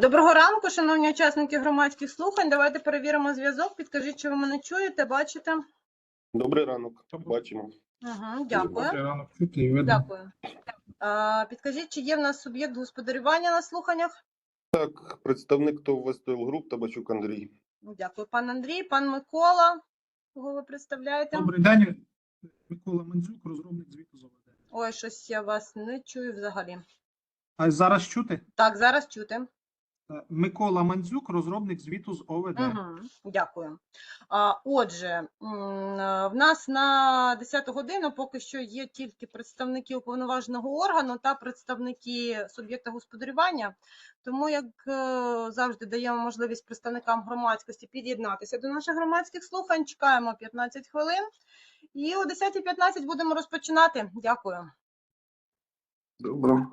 Доброго ранку, шановні учасники громадських слухань. Давайте перевіримо зв'язок. Підкажіть, чи ви мене чуєте, бачите? Добрий ранок. Бачимо. Угу, дякую. Добрий ранок, чути і видно. Дякую. А, Підкажіть, чи є в нас суб'єкт господарювання на слуханнях? Так, представник ТОВ Вестел Груп Табачук Андрій. Дякую, пан Андрій, пан Микола. Кого ви представляєте? Добрий день, Микола Мандзюк, розробник звіту з ОВД. Ой, щось я вас не чую взагалі. А зараз чути? Так, зараз чути. Е, Микола Мандзюк, розробник звіту з ОВД. Угу, дякую. Отже, е, в нас на 10 годину поки що є тільки представники уповноваженого органу та представники суб'єкта господарювання. Тому, як е, завжди, даємо можливість представникам громадськості під'єднатися до наших громадських слухань. Чекаємо 15 хвилин. І о 10.15 будемо розпочинати. Дякую. Добре.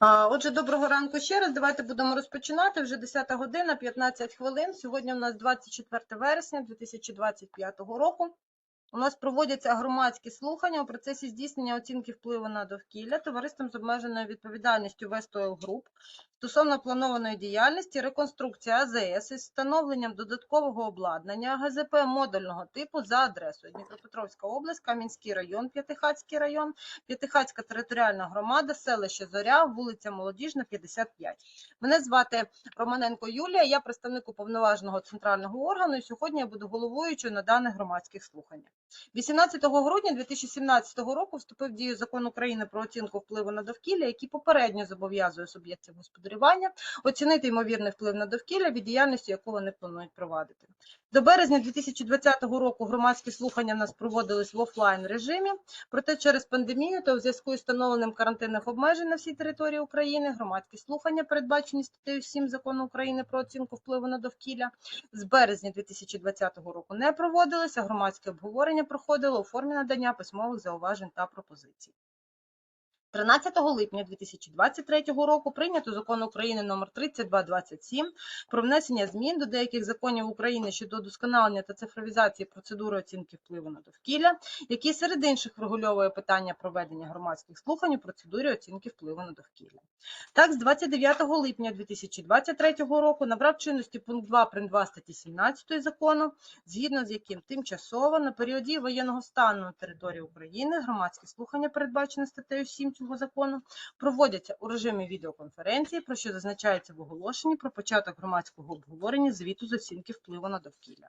Отже, доброго ранку ще раз. Давайте будемо розпочинати. Вже 10 година, 15 хвилин. Сьогодні у нас 24 вересня 2025 року. У нас проводяться громадські слухання у процесі здійснення оцінки впливу на довкілля товариством з обмеженою відповідальністю Вестойл Group стосовно планованої діяльності реконструкції АЗС із встановленням додаткового обладнання ГЗП модульного типу за адресою Дніпропетровська область, Кам'янський район, П'ятихатський район, П'ятихатська територіальна громада, селище Зоря, вулиця Молодіжна, 55. Мене звати Романенко Юлія, я представник уповноваженого центрального органу, і сьогодні я буду головуючою на даних громадських слуханнях. 18 грудня 2017 року вступив в дію закон України про оцінку впливу на довкілля, який попередньо зобов'язує суб'єктів господарювання оцінити ймовірний вплив на довкілля від діяльності, яку вони планують провадити. До березня 2020 року громадські слухання в нас проводились в офлайн режимі. Проте через пандемію та у зв'язку із встановленням карантинних обмежень на всій території України громадські слухання, передбачені статтею 7 закону України про оцінку впливу на довкілля, з березня 2020 року не проводилися. Громадське обговорення проходило у формі надання письмових зауважень та пропозицій. 13 липня 2023 року прийнято закон України номер 3227 про внесення змін до деяких законів України щодо удосконалення та цифровізації процедури оцінки впливу на довкілля, який серед інших врегульовує питання проведення громадських слухань у процедурі оцінки впливу на довкілля. Так, з 29 липня 2023 року набрав чинності пункт 2 прим. 2 статті 17 закону, згідно з яким тимчасово на періоді воєнного стану на території України громадські слухання, передбачені статтею 7 цього закону, проводяться у режимі відеоконференції, про що зазначається в оголошенні про початок громадського обговорення звіту з оцінки впливу на довкілля.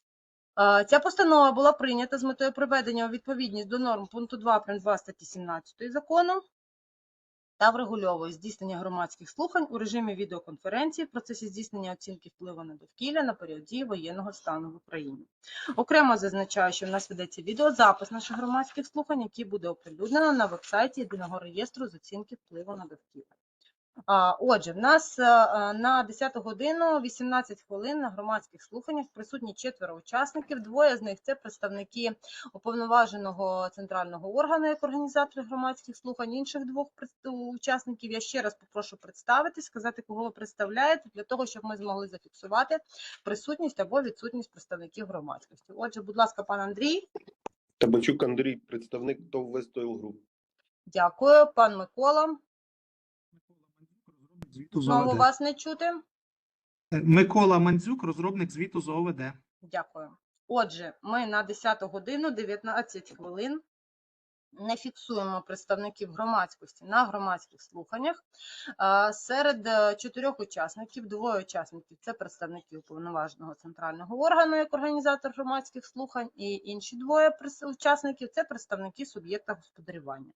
Е, Ця постанова була прийнята з метою приведення у відповідність до норм пункту 2 прим. 2 статті 17 закону та врегульовує здійснення громадських слухань у режимі відеоконференції в процесі здійснення оцінки впливу на довкілля на період дії воєнного стану в Україні. Окремо зазначаю, що в нас ведеться відеозапис наших громадських слухань, який буде оприлюднено на вебсайті єдиного реєстру з оцінки впливу на довкілля. Отже, в нас е, на 10 годину 18 хвилин на громадських слуханнях присутні четверо учасників. Двоє з них це представники уповноваженого центрального органу як організатори громадських слухань. Інших двох учасників я ще раз попрошу представитись, сказати, кого ви представляєте, для того, щоб ми змогли зафіксувати присутність або відсутність представників громадськості. Отже, будь ласка, пан Андрій, Табачук Андрій, представник ТОВ Oil Group. дякую. Пан Микола, звіту з знову ОВД. вас не чути. Е, Микола Мандзюк, розробник звіту з ОВД. Дякую. Отже, ми на 10 годину 19 хвилин не фіксуємо представників громадськості на громадських слуханнях. Серед е, чотирьох учасників, двоє учасників це представники уповноваженого центрального органу як організатор громадських слухань, і інші двоє учасників це представники суб'єкта господарювання.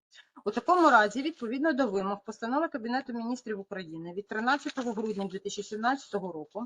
У такому разі, відповідно до вимог постанови Кабінету міністрів України від 13 грудня 2017 року,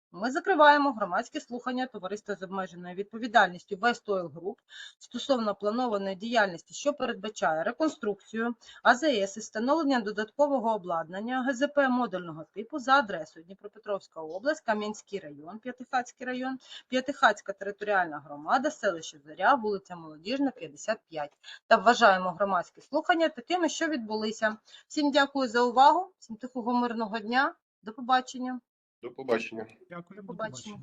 ми закриваємо громадські слухання товариства з обмеженою відповідальністю Oil Group стосовно планованої діяльності, що передбачає реконструкцію АЗС із встановлення додаткового обладнання ГЗП модульного типу за адресою Дніпропетровська область, Кам'янський район, П'ятихатський район, П'ятихатська територіальна громада, селище Зоря, вулиця Молодіжна, 55. Та вважаємо громадські слухання такими, що відбулися. Всім дякую за увагу, всім тихого мирного дня. До побачення. До побачення. Дякую. До побачення.